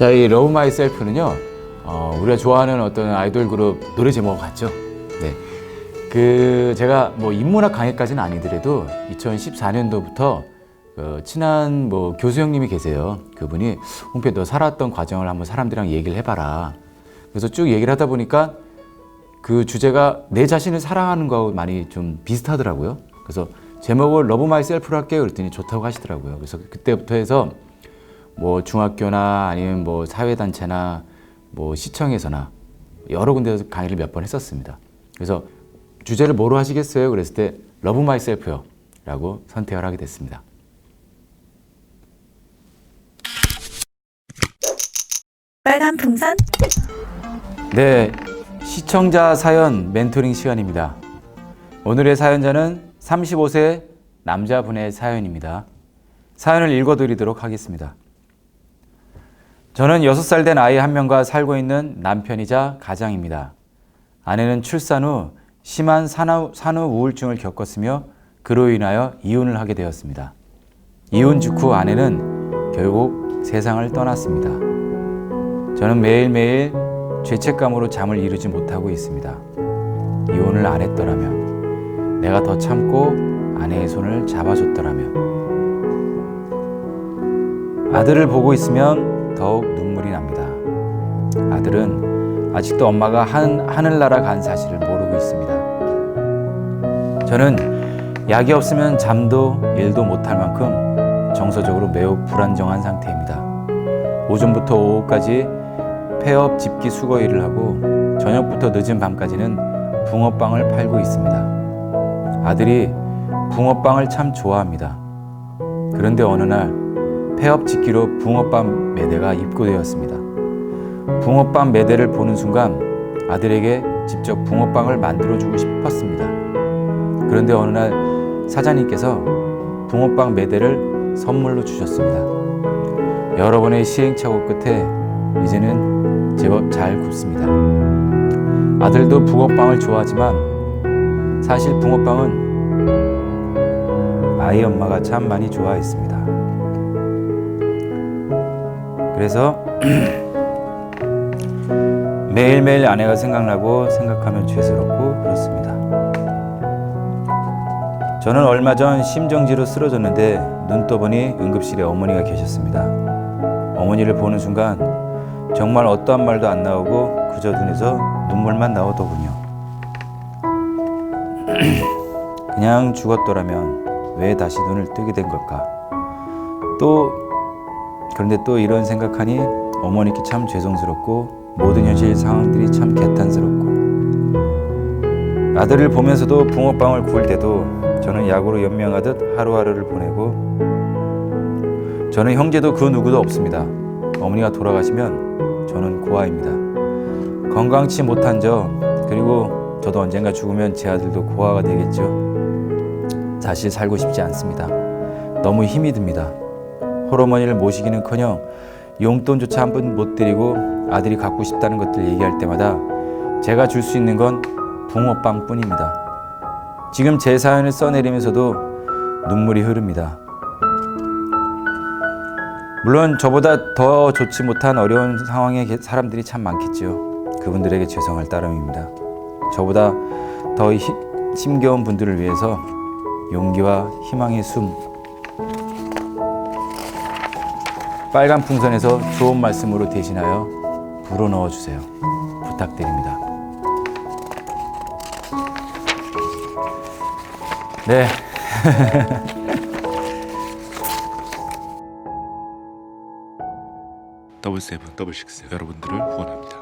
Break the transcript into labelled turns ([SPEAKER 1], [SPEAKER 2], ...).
[SPEAKER 1] 자, 이 러브 마이 셀프는요, 어, 우리가 좋아하는 어떤 아이돌 그룹 노래 제목 같죠? 네. 그, 제가 뭐 인문학 강의까지는 아니더라도 2014년도부터 그 친한 뭐 교수 형님이 계세요. 그분이 홍필 너 살았던 과정을 한번 사람들이랑 얘기를 해봐라. 그래서 쭉 얘기를 하다 보니까 그 주제가 내 자신을 사랑하는 거하고 많이 좀 비슷하더라고요. 그래서 제목을 러브 마이 셀프로 할게요. 그랬더니 좋다고 하시더라고요. 그래서 그때부터 해서 뭐 중학교나 아니면 뭐 사회단체나 뭐 시청에서나 여러 군데에서 강의를 몇 번 했었습니다. 그래서 주제를 뭐로 하시겠어요? 그랬을 때 러브 마이 셀프요. 라고 선택을 하게 됐습니다.
[SPEAKER 2] 빨간 풍선
[SPEAKER 1] 네, 시청자 사연 멘토링 시간입니다. 오늘의 사연자는 35세 남자분의 사연입니다. 사연을 읽어드리도록 하겠습니다. 저는 6살 된 아이 한 명과 살고 있는 남편이자 가장입니다. 아내는 출산 후 심한 산후, 산후 우울증을 겪었으며 그로 인하여 이혼을 하게 되었습니다. 이혼 직후 아내는 결국 세상을 떠났습니다. 저는 매일매일 죄책감으로 잠을 이루지 못하고 있습니다. 이혼을 안 했더라면, 내가 더 참고 아내의 손을 잡아줬더라면. 아들을 보고 있으면 더욱 눈물이 납니다. 아들은 아직도 엄마가 한, 하늘나라 간 사실을 모르고 있습니다. 저는 약이 없으면 잠도 일도 못할 만큼 정서적으로 매우 불안정한 상태입니다. 오전부터 오후까지 폐업 집기 수거 일을 하고 저녁부터 늦은 밤까지는 붕어빵을 팔고 있습니다. 아들이 붕어빵을 참 좋아합니다. 그런데 어느 날 폐업 집기로 붕어빵 매대가 입고되었습니다. 붕어빵 매대를 보는 순간 아들에게 직접 붕어빵을 만들어주고 싶었습니다. 그런데 어느 날 사장님께서 붕어빵 매대를 선물로 주셨습니다. 여러 번의 시행착오 끝에 이제는 제법 잘 굽습니다. 아들도 붕어빵을 좋아하지만 사실 붕어빵은 아이 엄마가 참 많이 좋아했습니다. 그래서 매일매일 아내가 생각나고 생각하면 죄스럽고 그렇습니다. 저는 얼마 전 심정지로 쓰러졌는데 눈 떠보니 응급실에 어머니가 계셨습니다. 어머니를 보는 순간 정말 어떠한 말도 안 나오고 그저 눈에서 눈물만 나오더군요. 그냥 죽었더라면 왜 다시 눈을 뜨게 된 걸까? 또 그런데 또 이런 생각하니 어머니께 참 죄송스럽고 모든 현실 상황들이 참 개탄스럽고 아들을 보면서도 붕어빵을 구울 때도 저는 약으로 연명하듯 하루하루를 보내고 저는 형제도 그 누구도 없습니다. 어머니가 돌아가시면 저는 고아입니다. 건강치 못한 저 그리고 저도 언젠가 죽으면 제 아들도 고아가 되겠죠. 사실 살고 싶지 않습니다. 너무 힘이 듭니다. 홀어머니를 모시기는커녕 용돈조차 한번못 드리고 아들이 갖고 싶다는 것들 얘기할 때마다 제가 줄 수 있는 건 붕어빵뿐입니다. 지금 제 사연을 써내리면서도 눈물이 흐릅니다. 물론 저보다 더 좋지 못한 어려운 상황의 게- 사람들이 참 많겠지요. 그분들에게 죄송할 따름입니다. 저보다 더 히- 힘겨운 분들을 위해서 용기와 희망의 숨 빨간 풍선에서 좋은 말씀으로 대신하여 불어 넣어 주세요. 부탁드립니다. 네.
[SPEAKER 3] 더블 세븐 더블 식스 여러분들을 후원합니다.